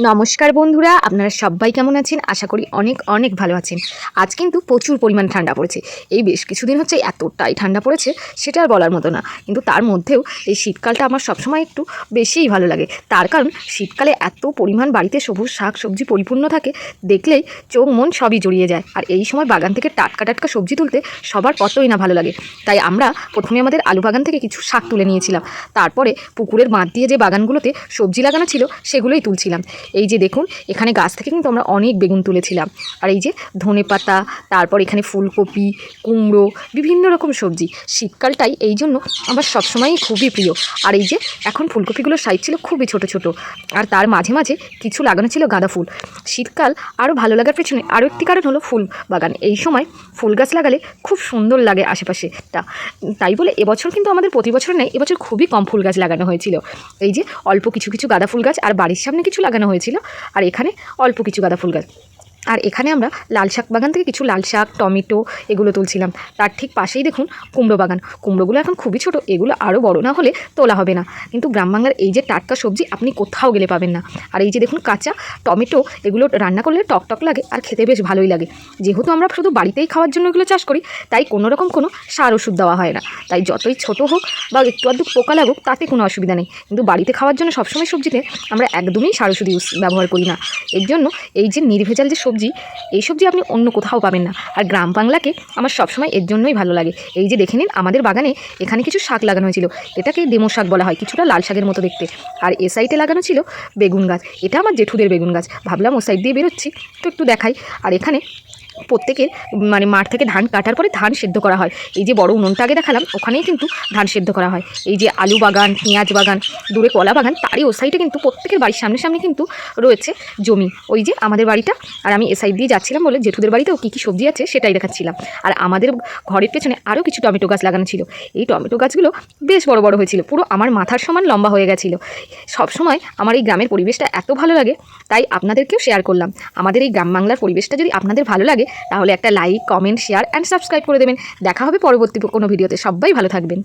নমস্কার বন্ধুরা, আপনারা সবাই কেমন আছেন? আশা করি অনেক অনেক ভালো আছেন। আজ কিন্তু প্রচুর পরিমাণ ঠান্ডা পড়েছে। এই বেশ কিছুদিন হচ্ছে এতটাই ঠান্ডা পড়েছে, সেটা আর বলার মতো না। কিন্তু তার মধ্যেও এই শীতকালটা আমার সবসময় একটু বেশিই ভালো লাগে। তার কারণ, শীতকালে এত পরিমাণ বাড়িতে সবুজ শাক সবজি পরিপূর্ণ থাকে, দেখলেই চোখ মন সবই জড়িয়ে যায়। আর এই সময় বাগান থেকে টাটকা টাটকা সবজি তুলতে সবার কতই না ভালো লাগে। তাই আমরা প্রথমে আমাদের আলু বাগান থেকে কিছু শাক তুলে নিয়েছিলাম। তারপরে পুকুরের বাঁধ দিয়ে যে বাগানগুলোতে সবজি লাগানো ছিল, সেগুলোই তুলছিলাম। এই যে দেখুন, এখানে গাছ থেকে কিন্তু আমরা অনেক বেগুন তুলেছিলাম। আর এই যে ধনে পাতা, তারপর এখানে ফুলকপি, কুমড়ো, বিভিন্ন রকম সবজি। শীতকালটাই এই জন্য আমার সবসময়ই খুবই প্রিয়। আর এই যে এখন ফুলকপিগুলোর সাইজ ছিল খুবই ছোট ছোট। আর তার মাঝে মাঝে কিছু লাগানো ছিল গাঁদা ফুল। শীতকাল আরও ভালো লাগার পেছনে আরও একটি কারণ হলো ফুল বাগান। এই সময় ফুল গাছ লাগালে খুব সুন্দর লাগে আশেপাশেটা। তাই বলে এবছর কিন্তু আমাদের প্রতি বছর নেই এবছর খুবই কম ফুল গাছ লাগানো হয়েছিল। এই যে অল্প কিছু কিছু গাঁদা ফুল গাছ আর বাড়ির সামনে কিছু লাগানো হয়েছিল। আর এখানে অল্প কিছু গাঁদা ফুল গাছ। আর এখানে আমরা লাল শাক বাগান থেকে কিছু লাল শাক, টমেটো এগুলো তুলছিলাম। তার ঠিক পাশেই দেখুন কুমড়ো বাগান। কুমড়োগুলো এখন খুবই ছোট, এগুলো আরও বড় না হলে তোলা হবে না। কিন্তু গ্রাম বাংলার এই যে টাটকা সবজি আপনি কোথাও গেলে পাবেন না। আর এই যে দেখুন কাঁচা টমেটো, এগুলো রান্না করলে টক টক লাগে আর খেতে বেশ ভালোই লাগে। যেহেতু আমরা শুধু বাড়িতেই খাওয়ার জন্য এগুলো চাষ করি, তাই কোনো রকম কোনো সার ওষুধ দেওয়া হয় না। তাই যতই ছোট হোক বা একটু আধটু পোকা লাগুক, তাতে কোনো অসুবিধা নেই। কিন্তু বাড়িতে খাওয়ার জন্য সবসময় সবজিতে আমরা একদমই সার ওষুধ ইউজ ব্যবহার করি না। এর জন্য এই যে নির্ভেজাল যে সবজি, এই সবজি আপনি অন্য কোথাও পাবেন না। আর গ্রাম বাংলাকে আমার সবসময় এর জন্যই ভালো লাগে। এই যে দেখে নিন, আমাদের বাগানে এখানে কিছু শাক লাগানো হয়েছিল। এটাকে ডেমো শাক বলা হয়, কিছুটা লাল শাকের মতো দেখতে। আর এ সাইডে লাগানো ছিল বেগুন গাছ। এটা আমার জেঠুদের বেগুন গাছ। ভাবলাম ও সাইড দিয়ে বেরোচ্ছি, তো একটু দেখাই। আর এখানে প্রত্যেকের মানে মাঠ থেকে ধান কাটার পরে ধান সেদ্ধ করা হয়। এই যে বড় উনুনটা আগে দেখালাম, ওখানেই কিন্তু ধান সেদ্ধ করা হয়। এই যে আলু বাগান, পেঁয়াজ বাগান, দূরে কলা বাগান, তারই ও সাইডে কিন্তু প্রত্যেকের বাড়ির সামনে সামনে কিন্তু রয়েছে জমি। ওই যে আমাদের বাড়িটা, আর আমি এ সাইড দিয়ে যাচ্ছিলাম বলে জেঠুদের বাড়িতেও কী কী সবজি আছে সেটাই দেখাচ্ছিলাম। আর আমাদের ঘরের পেছনে আরও কিছু টমেটো গাছ লাগানো ছিল। এই টমেটো গাছগুলো বেশ বড় বড় হয়েছিল, পুরো আমার মাথার সমান লম্বা হয়ে গেছিল। সবসময় আমার এই গ্রামের পরিবেশটা এত ভালো লাগে, তাই আপনাদেরকেও শেয়ার করলাম। আমাদের এই গ্রাম বাংলার পরিবেশটা যদি আপনাদের ভালো লাগে তাহলে একটা like comment share and subscribe করে দেবেন। দেখা হবে পরবর্তী কোনো ভিডিওতে। সবাই ভালো থাকবেন।